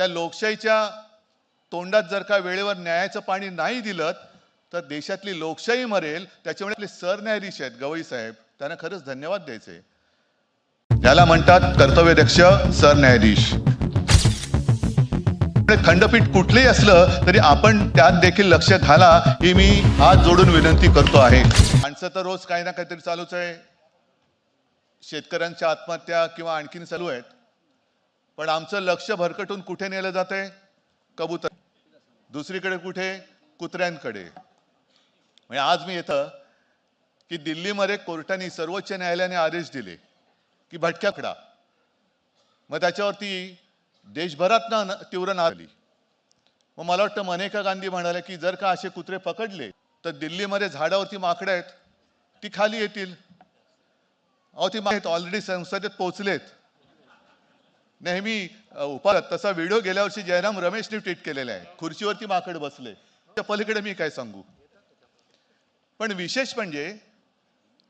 त्या लोकशाहीच्या तोंडात जर का वेळेवर न्यायाचं पाणी नाही दिलं तर देशातली लोकशाही मरेल त्याच्यामुळे आपले सरन्यायाधीश आहेत गवई साहेब. त्यांना खरंच धन्यवाद द्यायचे. याला म्हणतात कर्तव्यदक्ष सरन्यायाधीश. खंडपीठ कुठलेही असलं तरी आपण त्यात देखील लक्ष घाला ही मी हात जोडून विनंती करतो आहे. माणसं तर रोज काही ना काहीतरी चालूच आहे. शेतकऱ्यांच्या आत्महत्या किंवा आणखीन चालू आहेत. पण आमचं लक्ष भरकटून कुठे नेलं जाते? कबूतर. दुसरीकडे कुठे? कुत्र्यांकडे. म्हणजे आज मी येतं की दिल्लीमध्ये कोर्टाने सर्वोच्च न्यायालयाने आदेश दिले की भटक्याकडा मग त्याच्यावरती देशभरात ना तीव्र नाद आली. मग मला वाटतं मनेका गांधी म्हणाल्या की जर का असे कुत्रे पकडले तर दिल्लीमध्ये झाडावरती माकडं आहेत ती खाली येतील. अहो ती माहीत ऑलरेडी संसदेत पोहोचलेत. नेहमी उपाय तसा व्हिडिओ गेल्या वर्षी जयराम रमेशने ट्विट केलेला आहे. खुर्चीवरती माकड बसले. त्या पलीकडे मी काय सांगू? पण विशेष म्हणजे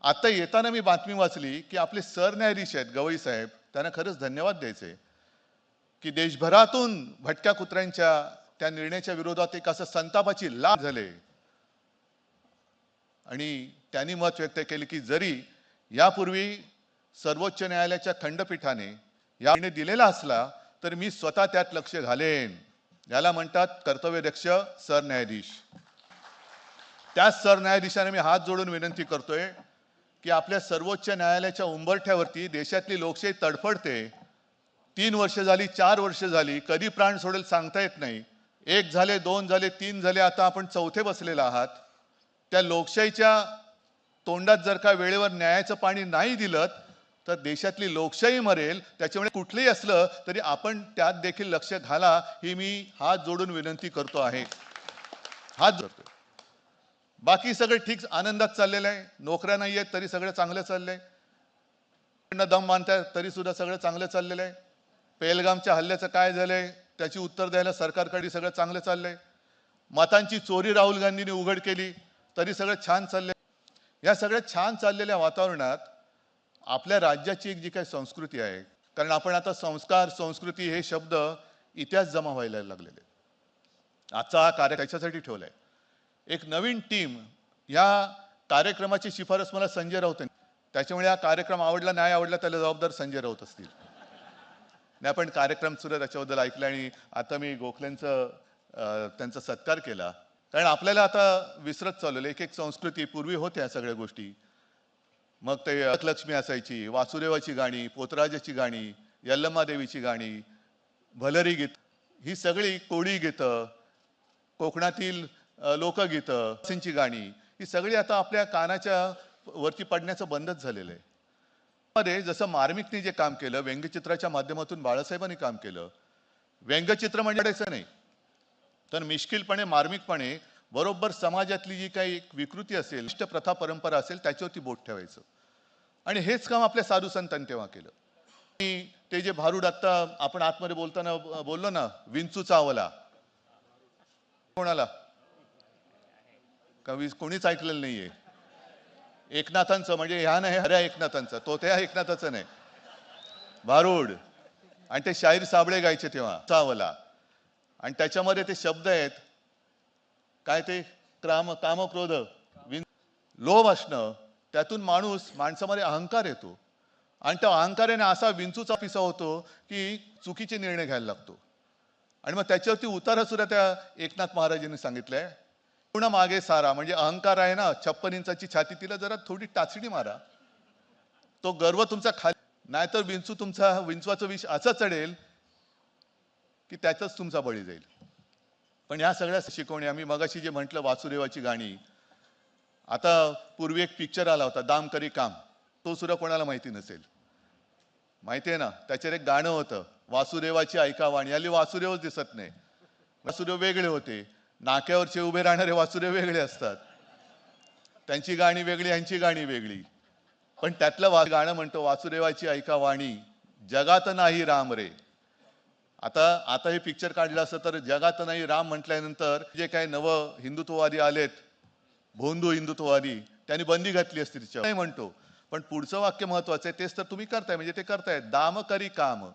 आता येताना मी बातमी वाचली की आपले सरन्यायाधीश आहेत गवई साहेब. त्यांना खरंच धन्यवाद द्यायचे की देशभरातून भटक्या कुत्र्यांच्या त्या निर्णयाच्या विरोधात एक असं संतापाची लाभ झाले. आणि त्यांनी मत व्यक्त केले की जरी यापूर्वी सर्वोच्च न्यायालयाच्या खंडपीठाने या निर्णय दिलेला असला तर मी स्वतः त्यात लक्ष घालेन. याला म्हणतात कर्तव्यदक्ष सरन्यायाधीश. त्या सरन्यायाधीशाने मी हात जोडून विनंती करतोय की आपल्या सर्वोच्च न्यायालयाच्या उंबरठ्यावरती देशातली लोकशाही तडफडते. तीन वर्ष झाली चार वर्ष झाली कधी प्राण सोडेल सांगता येत नाही. एक झाले दोन झाले तीन झाले आता आपण चौथे बसलेला आहात. त्या लोकशाहीच्या तोंडात जर का वेळेवर न्यायाचं पाणी नाही दिलं तर देशातली लोकशाही मरेल त्याच्यामुळे कुठलंही असलं तरी आपण त्यात देखील लक्ष घाला ही मी हात जोडून विनंती करतो आहे. हात जोडतो बाकी सगळं ठीक आनंदात चाललेलं आहे. नोकऱ्या नाही आहेत तरी सगळं चांगलं चाललंय. दम मानताय तरी सुद्धा सगळं चांगलं चाललेलं आहे. पेलगामच्या हल्ल्याचं काय झालंय त्याची उत्तर द्यायला सरकारकडे सगळं चांगलं चाललंय. मतांची चोरी राहुल गांधींनी उघड केली तरी सगळं छान चाललंय. या सगळ्या छान चाललेल्या वातावरणात आपल्या राज्याची एक जी काही संस्कृती आहे कारण आपण आता संस्कार संस्कृती हे शब्द इतिहास जमा व्हायला लागलेले. आजचा हा कार्य त्याच्यासाठी ठेवलाय? एक नवीन टीम या कार्यक्रमाची शिफारस मला संजय राऊत त्याच्यामुळे हा कार्यक्रम आवडला नाही आवडला त्याला जबाबदार संजय राऊत असतील. नाही पण कार्यक्रम सुद्धा त्याच्याबद्दल ऐकलं आणि आता मी गोखलेंचं त्यांचा सत्कार केला. कारण आपल्याला आता विसरत चाललेलं एक एक संस्कृती पूर्वी होत्या सगळ्या गोष्टी. मग ते लक्ष्मी असायची वासुदेवाची गाणी पोतराजाची गाणी यल्लमादेवीची गाणी भलरी गीत ही सगळी कोळी गीतं कोकणातील लोकगीतं सिंची गाणी ही सगळी आता आपल्या कानाच्या वरती पडण्याचं बंदच झालेलं आहे. मध्ये जसं मार्मिकने जे काम केलं व्यंगचित्राच्या माध्यमातून बाळासाहेबांनी काम केलं व्यंगचित्र म्हणजे नाही तर मिश्किलपणे मार्मिकपणे बरोबर समाजातली जी काही एक विकृती असेल इष्ट प्रथा परंपरा असेल त्याच्यावरती बोट ठेवायचं. आणि हेच काम आपल्या साधू संतांनी तेव्हा केलं. आणि ते जे भारूड आत्ता आपण आतमध्ये बोलताना बोललो ना विंचू चावला. कोणाला? कवी कोणीच ऐकलेलं नाहीये. एकनाथांचं म्हणजे ह्या नाही हऱ्या एकनाथांचं. तो त्या एकनाथाचं नाही. भारूड. आणि ते शाहीर साबळे गायचे तेव्हा चावला. आणि त्याच्यामध्ये ते शब्द आहेत काय ते? क्राम कामक्रोध विन लोभ असणं त्यातून माणूस माणसामध्ये अहंकार येतो. आणि त्या अहंकाराने असा विंचूचा पिसा होतो की चुकीचे निर्णय घ्यायला लागतो. आणि मग त्याच्यावरती उतारा सुद्धा त्या एकनाथ महाराजांनी सांगितलंय. पूर्ण मागे सारा म्हणजे अहंकार आहे ना छप्पन इंचाची छाती तिला जरा थोडी टाचणी मारा. तो गर्व तुमचा खाली नाहीतर विंचू तुमचा विंचवाचं विष असं चढेल की त्याचाच तुमचा बळी जाईल. पण या सगळ्या शिकवणी आम्ही मगाशी जे म्हटलं वासुदेवाची गाणी आता पूर्वी एक पिक्चर आला होता दाम करी काम. तो सुद्धा कोणाला माहिती नसेल. माहिती आहे ना त्याच्यावर एक गाणं होतं वासुदेवाची ऐका वाणी. आली वासुदेवच दिसत नाही. वासुदेव वेगळे होते. नाक्यावरचे उभे राहणारे वासुदेव वेगळे असतात. त्यांची गाणी वेगळी यांची गाणी वेगळी. पण त्यातलं वा- गाणं म्हणतो वासुदेवाची ऐका वाणी जगात नाही राम रे. आता आता हे पिक्चर काढलं असतं तर जगात नाही राम म्हटल्यानंतर जे काही नव हिंदुत्ववादी आलेत भोंदू हिंदुत्ववादी त्यांनी बंदी घातली असती तिच्यावर. नाही म्हणतो. पण पुढचं वाक्य महत्वाचं आहे तेच तर तुम्ही करताय म्हणजे ते करताय दाम करी काम.